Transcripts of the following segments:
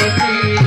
Thank you.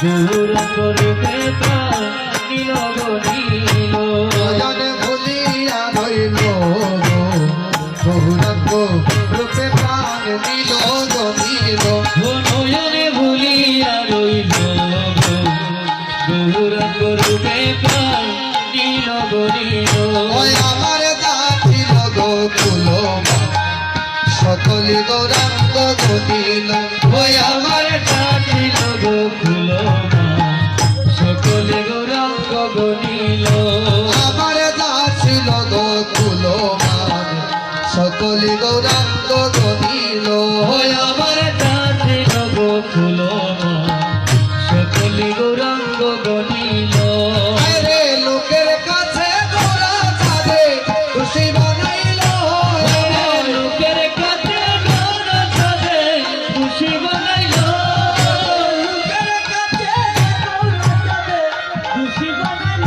জোড়া করে নীল নীল ভুলিয়া রইল বহুরঙ্গ রূপে প্রাণ নীল নীল ভুলয়ারে ভুলিয়া রইল বহুরঙ্গ রূপে প্রাণ নীল নীল আমার জাতি লগো কুলো সকলি গৌরাঙ্গ গতি কুলমান সকলে গৌরাঙ্গ করিল আমার চাঁদে নব কুলমান সকলে গৌরাঙ্গ গণিল রে লোকের কাছে খুশি বানাইল লোকের কাছে খুশি বানাইল লোকের কাছে খুশি বানাইল